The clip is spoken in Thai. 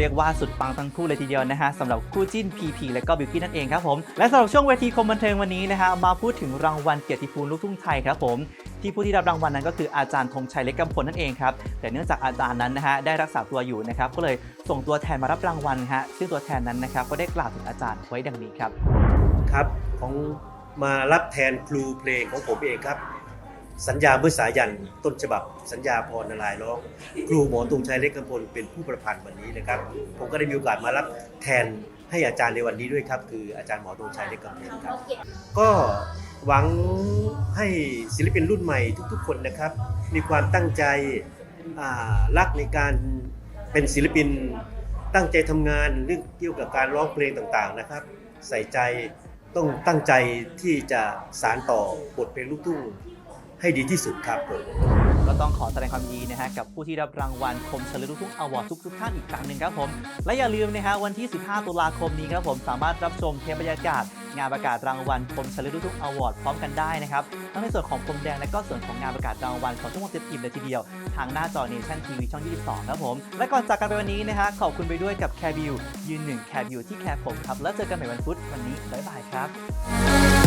เรียกว่าสุดปังทั้งคู่เลยทีเดียวนะฮะสำหรับคู่จิ้น PP และก็บิวกี้นั่นเองครับผมและสำหรับช่วงเวทีคมบันเทิงวันนี้นะฮะมาพูดถึงรางวัลเกียรติภูมิลูกทุ่งไทยครับผมที่ผู้ที่รับรางวัลนั้นก็คืออาจารย์ธงชัยเล็กกำพลนั่นเองครับแต่เนื่องจากอาจารย์นั้นนะฮะได้รักษาตัวอยู่นะครับก็เลยส่งตัวแทนมารับรางวัลฮะซึ่งตัวแทนนั้นนะครับก็ได้กล่าวถึงอาจารย์ไว้ดังนี้ครับครับของมารับแทนครูเพลงของผมเองครับ สัญญาเมื่อสายันต้นฉบับ สัญญาพรนารายร้อง ครูหมอตุงชัยเล็กกำพลเป็นผู้ประพันธ์วันนี้นะครับ ผมก็ได้มีโอกาสมารับแทนให้อาจารย์ในวันนี้ด้วยครับ คืออาจารย์หมอตุงชัยเล็กกำพลครับ ก็หวังให้ศิลปินรุ่นใหม่ทุก ๆ คนนะครับ มีความตั้งใจรักในการเป็นศิลปินตั้งใจทำงานเรื่องเกี่ยวกับการร้องเพลงต่างๆนะครับ ใส่ใจต้องตั้งใจที่จะสารต่อบทเพลงลูกทุ่ง ให้ดีที่สุดครับผมก็ต้องขอแสดงความยินดีนะฮะกับผู้ที่รับรางวัลคมเฉลิมลูกทุ่งอวอร์ดทุกทุกๆท่านอีกครั้งหนึ่งครับผม และอย่าลืมนะฮะวันที่ 15 ตุลาคมนี้ครับผมสามารถรับชมเทปบรรยากาศ งานประกาศรางวัลคมเฉลิมลูกทุ่งอวอร์ดพร้อมกันได้นะครับทั้งในส่วนของพรมแดงและก็ส่วนของงานประกาศรางวัลของทั้งหมดเต็มอิ่มเลยทีเดียว ทางหน้าจอเนชั่นทีวีช่อง 22 ครับผม และก่อนจากกันไปวันนี้นะฮะขอบคุณไปด้วยกับแคร์บิวยืนหนึ่งแคร์บิวที่แคร์ผมครับแล้วเจอกันใหม่วันพุธวันนี้บ๊ายบายครับ